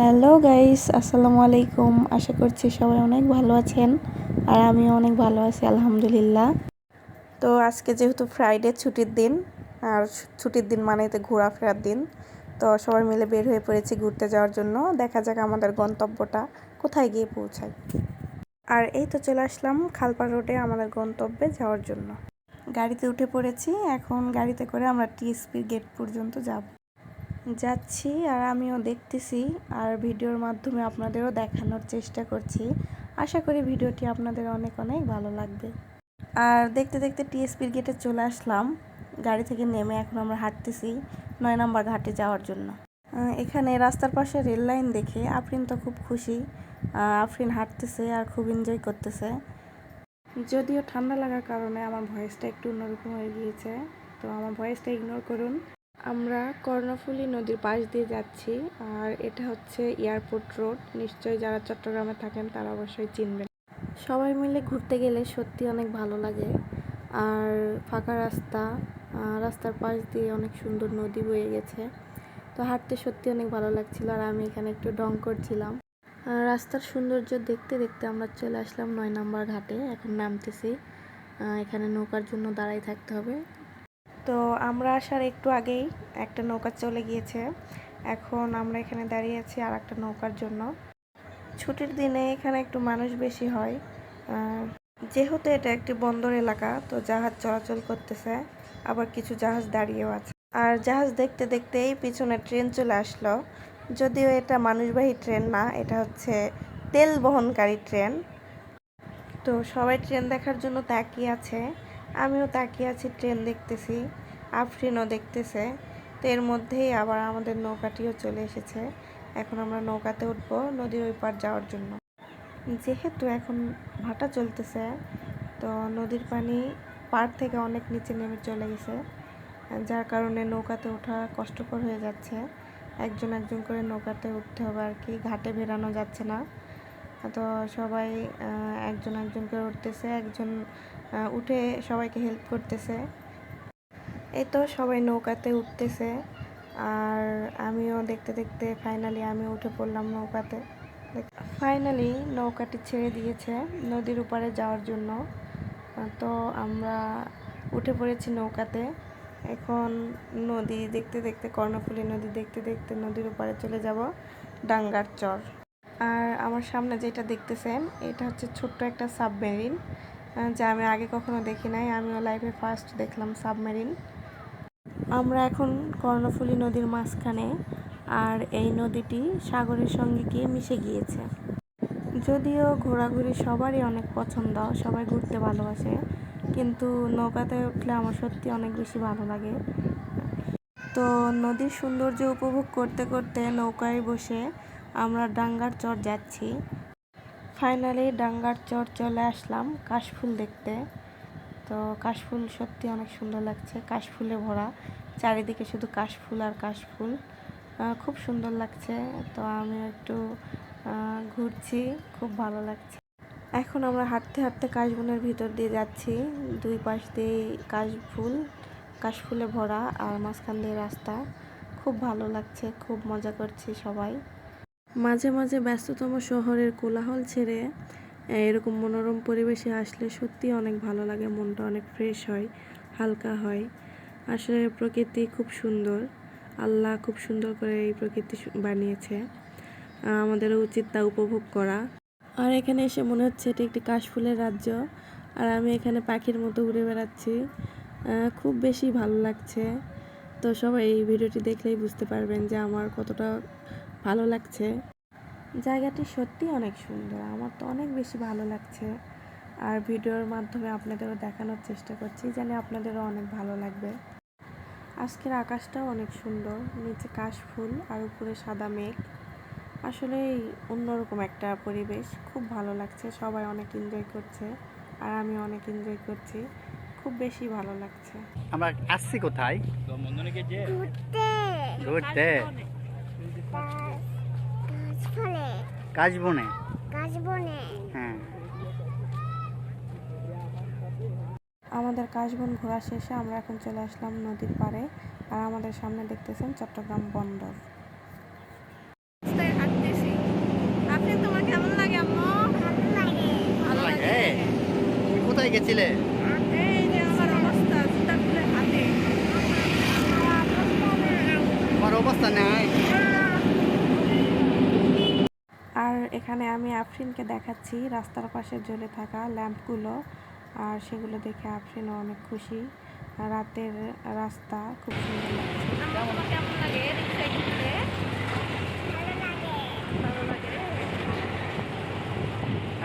Hello guys, আসসালামু আলাইকুম। আশা করছি সবাই অনেক ভালো আছেন আর আমিও অনেক ভালো আছি, আলহামদুলিল্লাহ। তো আজকে যেহেতু ফ্রাইডে ছুটির দিন, আর ছুটির দিন মানে তো ঘোরাফেরার দিন, তো সবাই মিলে বের হয়ে পড়েছি ঘুরতে যাওয়ার জন্য। দেখা যাক আমাদের গন্তব্যটা কোথায় গিয়ে পৌঁছায়। আর এই তো চলে আসলাম খালপাড় রোডে আমাদের গন্তব্যে যাওয়ার জন্য। গাড়িতে উঠে পড়েছি, এখন গাড়িতে করে আমরা টিএসপির গেট পর্যন্ত যাব। যাচ্ছি আর আমিও দেখতেছি আর ভিডিওর মাধ্যমে আপনাদেরও দেখানোর চেষ্টা করছি। আশা করি ভিডিওটি আপনাদের অনেক অনেক ভালো লাগবে। আর দেখতে দেখতে টিএসপির গেটে চলে আসলাম। গাড়ি থেকে নেমে এখন আমরা হাঁটতেছি নয় নম্বর ঘাটে যাওয়ার জন্য। এখানে রাস্তার পাশে রেল লাইন দেখে আফরিন তো খুব খুশি। আফরিন হাঁটতেছে আর খুব এনজয় করতেছে। যদিও ঠান্ডা লাগার কারণে আমার ভয়েসটা একটু অন্যরকম হয়ে গিয়েছে, তো আমার ভয়েসটা ইগনোর করুন। আমরা কর্ণফুলী নদীর পাশ দিয়ে যাচ্ছি, আর এটা হচ্ছে এয়ারপোর্ট রোড। নিশ্চয়ই যারা চট্টগ্রামে থাকেন, তারা অবশ্যই চিনবেন। সবাই মিলে ঘুরতে গেলে সত্যি অনেক ভালো লাগে। আর ফাঁকা রাস্তা রাস্তার পাশ দিয়ে অনেক সুন্দর নদী বয়ে গেছে। তো হাঁটতে সত্যি অনেক ভালো লাগছিল, আর আমি এখানে একটু ডং করছিলাম রাস্তার সৌন্দর্য দেখতে দেখতে আমরা চলে আসলাম নয় নম্বর ঘাটে। এখন নামতেছি। এখানে নৌকার জন্য দাঁড়াই থাকতে হবে। তো আমরা আসার একটু আগেই একটা নৌকা চলে গিয়েছে। এখন আমরা এখানে দাঁড়িয়ে আছি আর একটা নৌকার জন্য। ছুটির দিনে এখানে একটু মানুষ বেশি হয়। যেহেতু এটা একটি বন্দর এলাকা, তো জাহাজ চলাচল করতেছে, আবার কিছু জাহাজ দাঁড়িয়েও আছে। আর জাহাজ দেখতে দেখতেই পিছনে ট্রেন চলে আসলো। যদিও এটা মানুষবাহী ট্রেন না, এটা হচ্ছে তেল বহনকারী ট্রেন। তো সবাই ট্রেন দেখার জন্য তাকিয়ে আছে। আমিও তাকিয়ে আছি ট্রেন দেখতেছি, আফরিনও দেখতেছে। তো এর মধ্যেই আবার আমাদের নৌকাটিও চলে এসেছে। এখন আমরা নৌকাতে উঠবো নদীর ওই পার যাওয়ার জন্য। যেহেতু এখন ভাটা চলতেছে, তো নদীর পানি পার থেকে অনেক নিচে নেমে চলে গেছে। যার কারণে নৌকাতে ওঠা কষ্টকর হয়ে যাচ্ছে। একজন একজন করে নৌকাতে উঠতে হবে আর কি, ঘাটে বেরানো যাচ্ছে না। তো সবাই একজন একজন করে উঠতেছে, একজন উঠে সবাইকে হেল্প করতেছে। এই তো সবাই নৌকাতে উঠতেছে, আর আমিও দেখতে দেখতে ফাইনালি আমি উঠে পড়লাম নৌকাতে। ফাইনালি নৌকাটি ছেড়ে দিয়েছে নদীর উপরে যাওয়ার জন্য। তো আমরা উঠে পড়েছি নৌকাতে। এখন নদী দেখতে দেখতে কর্ণফুলী নদী দেখতে দেখতে নদীর উপরে চলে যাব ডাঙ্গার চর। আর আমার সামনে যেটা দেখতেছেন, এটা হচ্ছে ছোট্ট একটা সাবমেরিন যা আমি আগে কখনো দেখি নাই। আমিও লাইফে ফার্স্ট দেখলাম সাবমেরিন। আমরা এখন কর্ণফুলী নদীর মাঝখানে, আর এই নদীটি সাগরের সঙ্গে গিয়ে মিশে গিয়েছে? যদিও ঘোরাঘুরি সবারই অনেক পছন্দ, সবাই ঘুরতে ভালোবাসে, কিন্তু নৌকাতে উঠলে আমার সত্যি অনেক বেশি ভালো লাগে। তো নদীর সৌন্দর্য উপভোগ করতে করতে নৌকায় বসে আমরা ডাঙ্গার চর যাচ্ছি। ফাইনালি ডাঙ্গার চর চলে আসলাম কাশফুল দেখতে। তো কাশফুল সত্যি অনেক সুন্দর লাগছে, কাশফুলে ভরা। চারিদিকে শুধু কাশফুল আর কাশফুল। খুব সুন্দর লাগছে। তো আমি একটু ঘুরছি, খুব ভালো লাগছে। এখন আমরা হাঁটতে হাঁটতে কাশবনের ভিতর দিয়ে যাচ্ছি। দুই পাশ দিয়ে কাশফুল, কাশফুলে ভরা আর মাঝখান দিয়ে রাস্তা। খুব ভালো লাগছে, খুব মজা করছি সবাই। মাঝে মাঝে ব্যস্ততম শহরের কোলাহল ছেড়ে এরকম মনোরম পরিবেশে আসলে সত্যি অনেক ভালো লাগে মনটা অনেক ফ্রেশ হয় হালকা হয়। আসলে প্রকৃতি খুব সুন্দর আল্লাহ খুব সুন্দর করে এই প্রকৃতি বানিয়েছে আহ, আমাদেরও উচিত তা উপভোগ করা। আর এখানে এসে মনে হচ্ছে এটি একটি কাশফুলের রাজ্য আর আমি এখানে পাখির মতো ঘুরে বেড়াচ্ছি খুব বেশি ভালো লাগছে। তো সবাই এই ভিডিওটি দেখলেই বুঝতে পারবেন যে আমার কতটা ভালো লাগছে। জায়গাটি সত্যি অনেক সুন্দর। আমার তো অনেক বেশি ভালো লাগছে। আর ভিডিওর মাধ্যমে আপনাদেরও দেখানোর চেষ্টা করছি জানি আপনাদেরও অনেক ভালো লাগবে। আজকের আকাশটাও অনেক সুন্দর। নিচে কাশফুল আর উপরে সাদা মেঘ। আসলে অন্যরকম একটা পরিবেশ। খুব ভালো লাগছে। সবাই অনেক এনজয় করছে। আর আমি অনেক এনজয় করছি। খুব বেশি ভালো লাগছে। আমরা আসছি কোথায়? ঘুরতে। ঘুরতে। হ্যাঁ। আমাদের কাশবন ঘোরা শেষে আমরা এখন চলে আসলাম নদীর পাড়ে। আর আমাদের সামনে দেখতেছেন চট্টগ্রাম বন্দর। কোথায় গেছিলে? অবস্থা নাই। এখানে আমি আফরিনকে দেখাচ্ছি। রাস্তার পাশে জ্বলে থাকা ল্যাম্পগুলো। আর সেগুলো দেখে আফরিনও অনেক খুশি। রাতের রাস্তা খুব সুন্দর লাগছে।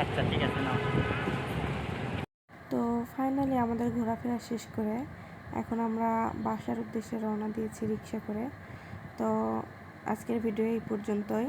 আচ্ছা ঠিক আছে না তো ফাইনালি আমাদের ঘোরাফেরা শেষ করে। এখন আমরা বাসার উদ্দেশ্যে রওনা দিয়েছি রিক্সা করে। তো আজকের ভিডিও এই পর্যন্তই।